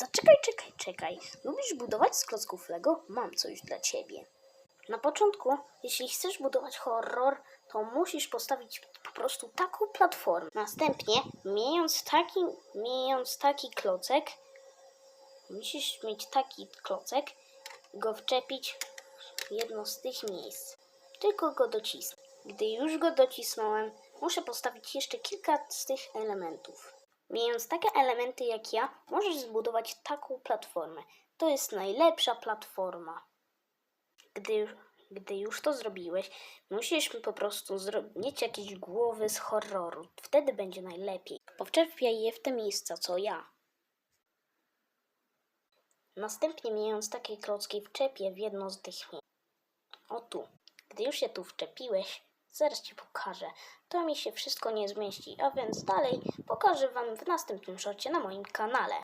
Zaczekaj, czekaj, czekaj. Lubisz budować z klocków Lego? Mam coś dla ciebie. Na początku, jeśli chcesz budować horror, to musisz postawić po prostu taką platformę. Następnie, miejąc taki, miejąc taki klocek, musisz mieć taki klocek go wczepić w jedno z tych miejsc. Tylko go docisnę. Gdy już go docisnąłem, muszę postawić jeszcze kilka z tych elementów. Mając takie elementy jak ja, możesz zbudować taką platformę. To jest najlepsza platforma. Gdy, gdy już to zrobiłeś, musisz po prostu mieć jakieś głowy z horroru. Wtedy będzie najlepiej. Powczepiaj je w te miejsca, co ja. Następnie, mając takie klocki, wczepię w jedno z tych miejsc. O tu. Gdy już się tu wczepiłeś, zaraz ci pokażę. To mi się wszystko nie zmieści, a więc dalej pokażę wam w następnym szocie na moim kanale.